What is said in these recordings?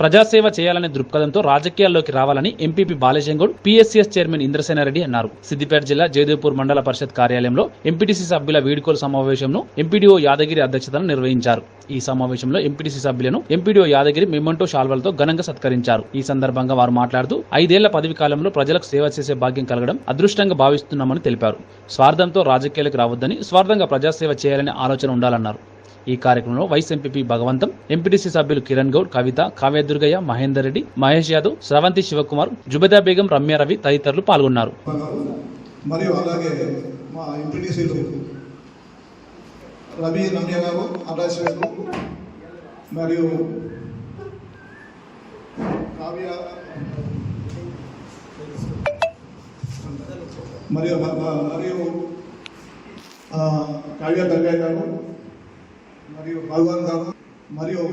ప్రజాసేవ చేయాలనే దృక్పథంతో రాజకీయాల్లోకి రావాలని ఎంపీపీ బాలశంగౌడ్ పీఎస్సీఎస్ చైర్మన్ ఇంద్రసేనారెడ్డి అన్నారు. సిద్దిపేట జిల్లా జయదేవ్పూర్ మండల పరిషత్ కార్యాలయంలో ఎంపీటీసీ సభ్యుల వీడుకోలు సమావేశంను ఎంపీడీఓ యాదగిరి అధ్యక్షతన నిర్వహించారు. ఈ సమావేశంలో ఎంపీటీసీ సభ్యులను ఎంపీడీఓ యాదగిరి మెమంటో షాల్వలతో ఘనంగా సత్కరించారు. ఈ సందర్భంగా వారు మాట్లాడుతూ ఐదేళ్ళ పదవి కాలంలో ప్రజలకు సేవ చేసే భాగ్యం కలగడం అదృష్టంగా భావిస్తున్నామని తెలిపారు. స్వార్థంతో రాజకీయాలకు రావద్దని స్వార్థంగా ప్రజాసేవ చేయాలనే ఆలోచన ఉండాలన్నారు. ఈ కార్యక్రమంలో వైస్ ఎంపీపీ భగవంతం ఎంపీటీసీ సభ్యులు కిరణ్ గౌడ్ కవిత కావ్యదుర్గయ్య మహేందర్ రెడ్డి మహేష్ యాదవ్ స్రవంతి శివకుమార్ జుబేదా బేగం రమ్య రవి తదితరులు పాల్గొన్నారు. మరియు అలాగే మా ఎంపీటీసీలు రవి రమ్య గారు అడ్డాశ్వేలు మరియు కావ్య మరియు మరియు కావ్య దర్గయ్య గారు మరియు భగవాన్ గారు మరియు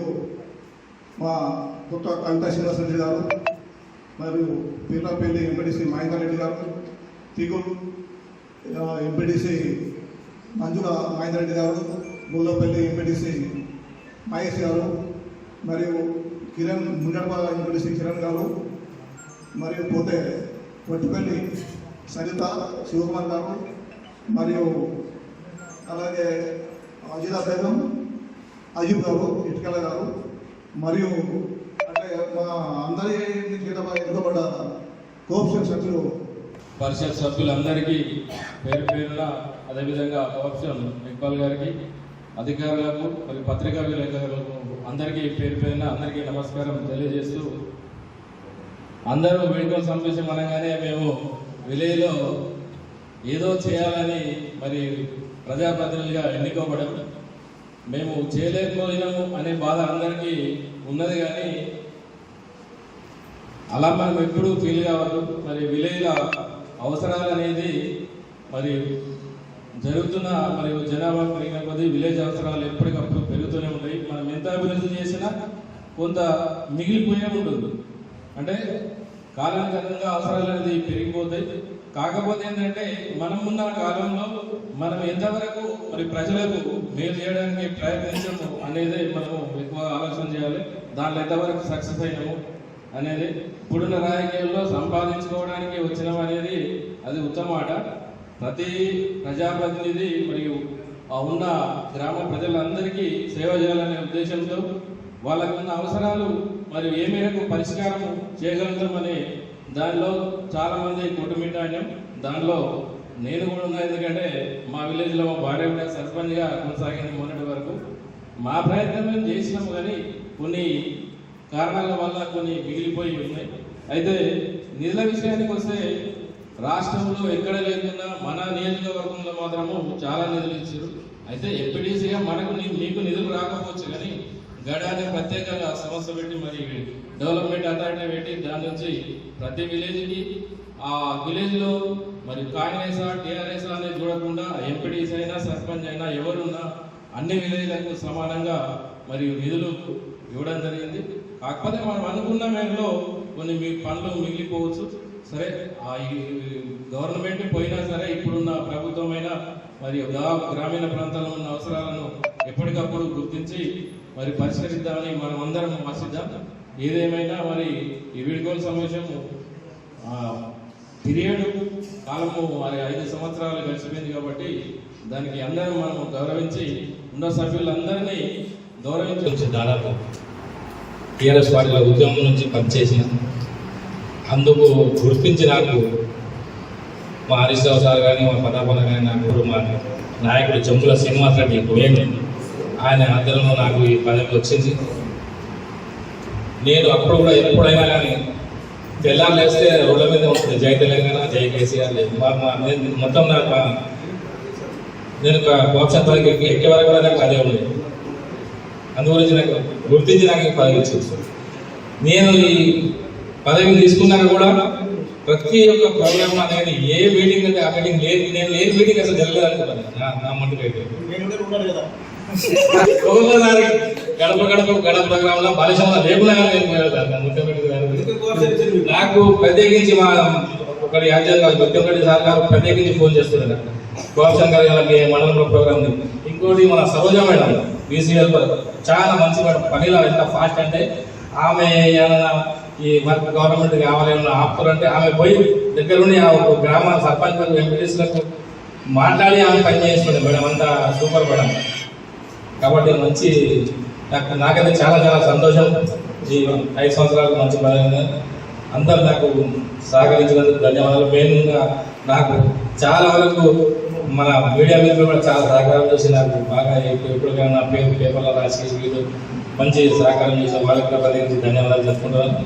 మా పుట్ట కవిత రెడ్డి గారు మరియు పిల్లపల్లి ఎంపీటీసీ మహేందర్ రెడ్డి గారు తిగులు ఎంపీడీసీ మంజుల మహేందర్ రెడ్డి గారు గోల్లపల్లి ఎంపీటీసీ మహేష్ గారు మరియు కిరణ్ ముండపాల ఎంపీడీసీ కిరణ్ గారు మరియు పోతే పొట్టిపల్లి సరిత శివకుమార్ గారు మరియు అలాగే అజిలా బేగం అయ్యూబ్ గారు ఇటుకల గారు మరియు అంటే మా అందరి చేత ఎన్నుకోబడ్డ కోఆప్షన్ సభ్యులు. పరిషత్ సభ్యులందరికీ పేరు పేరున అదేవిధంగా కోఆప్షన్ ఇక్బాల్ గారికి అధికారులకు మరియు పత్రికా విలేకరులకు అందరికీ పేరు పేరున అందరికీ నమస్కారం తెలియజేస్తూ అందరూ మెడికల్ సమావేశం అనగానే మేము విలేజ్లో ఏదో చేయాలని మరి ప్రజాప్రతినిధులుగా ఎన్నుకోబడము మేము చేయలేకపోయినాము అనే బాధ అందరికీ ఉన్నది కానీ అలా మనం ఎప్పుడూ ఫీల్ కావద్దు. మరి విలేజ్ల అవసరాలు అనేది మరి జరుగుతున్న మరి జనాభా పెరిగిన కొద్దీ విలేజ్ అవసరాలు ఎప్పటికప్పుడు పెరుగుతూనే ఉంటాయి. మనం ఎంత అభివృద్ధి చేసినా కొంత మిగిలిపోయే ఉంటుంది. అంటే కాలానుగుణంగా అవసరాలు అనేది పెరిగిపోతాయి. కాకపోతే ఏంటంటే మనం ఉన్న కాలంలో మనం ఎంతవరకు మరి ప్రజలకు మేలు చేయడానికి ప్రయత్నించము అనేది మనము ఎక్కువ ఆలోచన చేయాలి. దాంట్లో ఎంతవరకు సక్సెస్ అయినాము అనేది ఇప్పుడున్న రాజకీయాల్లో సంపాదించుకోవడానికి వచ్చినాం అనేది అది ఉత్తమాట ప్రతి ప్రజాప్రతినిధి మరియు ఉన్న గ్రామ ప్రజలందరికీ సేవ చేయాలనే ఉద్దేశంతో వాళ్ళకు ఉన్న అవసరాలు మరియు ఏ మేరకు పరిష్కారం చేయగలుగుతామని దానిలో చాలామంది మంది దానిలో నేను కూడా ఉన్నా ఎందుకంటే మా విలేజ్లో మా భార్య కూడా సర్పంచ్గా కొనసాగింది మొన్నటి వరకు. మా ప్రయత్నం మేము చేసినాము కానీ కొన్ని కారణాల వల్ల కొన్ని మిగిలిపోయి ఉన్నాయి. అయితే నిధుల విషయానికి వస్తే రాష్ట్రంలో ఎక్కడ లేకుండా మన నియోజకవర్గంలో మాత్రము చాలా నిధులు ఇచ్చారు. అయితే ఎప్పటిసీగా మనకు మీకు నిధులు రాకపోవచ్చు కానీ గడాన్ని ప్రత్యేకంగా సంస్థ పెట్టి మరి డెవలప్మెంట్ అథారిటీ పెట్టి దాని నుంచి ప్రతి విలేజ్కి ఆ విలేజ్లో మరి కాంగ్రెస్ టీఆర్ఎస్ అనేది చూడకుండా ఎంపీడీస్ అయినా సర్పంచ్ అయినా ఎవరున్నా అన్ని విలేజ్లకు సమానంగా మరియు నిధులు ఇవ్వడం జరిగింది. కాకపోతే మనం అనుకున్న మేరలో కొన్ని మీ పనులు మిగిలిపోవచ్చు. సరే ఆ గవర్నమెంట్ పోయినా సరే ఇప్పుడున్న ప్రభుత్వమైనా మరియు గ్రామీణ ప్రాంతాల్లో ఉన్న అవసరాలను ఎప్పటికప్పుడు గుర్తించి మరి పరిష్కరిద్దామని మనం అందరం ఆశిద్దాం ఏదేమైనా మరి ఈ వీడుకోలు సమావేశం పీరియడ్ కాలము మరి ఐదు సంవత్సరాలు గడిచిపోయింది కాబట్టి దానికి అందరం మనం గౌరవించి ఉన్న సభ్యులందరినీ గౌరవించి దాదాపు టీఆర్ఎస్ పార్టీల ఉద్యమం నుంచి పనిచేసిన అందుకు గుర్తించి నాకు మా హరీష్ రావు సార్ కానీ మా పదాపన కానీ నాకు మా నాయకుడు జమ్ముల శ్రీనివాస రెడ్డి వేణు ఆయన ఆధ్వర్యంలో నాకు ఈ పదవి వచ్చింది. నేను అప్పుడు కూడా ఎప్పుడైనా కానీ తెల్లారు లేస్తే రోడ్ల మీద ఉంటుంది. జై తెలంగాణ జై కేసీఆర్ లేదు నేను మొత్తం నాకు నేను ఒక బాక్స్ పనికి ఎక్కి- ఎక్కే వరకు కూడా నాకు అదే ఉండేది. అందుగురించి నాకు గుర్తించి నాకు పదవి వచ్చింది నేను ఈ పదవి తీసుకున్నాక కూడా ప్రతి ఒక్క ప్రోగ్రామ్ అనేది ఏ మీటింగ్ అంటే ఆ మీటింగ్ లేదు నేను ఏ మీటింగ్ అసలు జరగలేదు అనుకున్నాను నా నా మట్టుకైతే ఒక్కొక్కసారి గడప గడప గడప ప్రోగ్రామ్లో బాలిశంలో లేకుండా గారు. నాకు ప్రత్యేకించి మా ఒకటి యాజర్ ముఖ్యమంత్రి సార్ గారు ప్రత్యేకించి ఫోన్ చేస్తున్నారు. గోపశంకర్ గారి వాళ్ళకి మండలంలో ప్రోగ్రామ్ ఇంకోటి మన సరోజ మేడం బీసీఎల్ చాలా మంచి మేడం. పనిలో ఎంత ఫాస్ట్ అంటే ఆమె ఏమన్నా ఈ వర్క్ గవర్నమెంట్ కావాలి ఆపుతారంటే ఆమె పోయి దగ్గరుండి ఆ ఒక గ్రామ సర్పంచ్ ఎంపీటీసీలకు మాట్లాడి ఆమె పని చేస్తుంది మేడం అంతా సూపర్ మేడం. కాబట్టి మంచి నాకు నాకైతే చాలా చాలా సంతోషం. ఈ ఐదు సంవత్సరాలు మంచి పని అందరు నాకు సహకరించినందుకు ధన్యవాదాలు. మెయిన్గా నాకు చాలా వరకు మన మీడియా మీద కూడా చాలా సహకారం చేసి నాకు బాగా ఎప్పుడు ఎప్పటికైనా నా పేరు పేపర్లో రాసి మంచి సహకారం చేసిన వాళ్ళకి ప్రతి ధన్యవాదాలు చెప్పుకుంటున్నాను.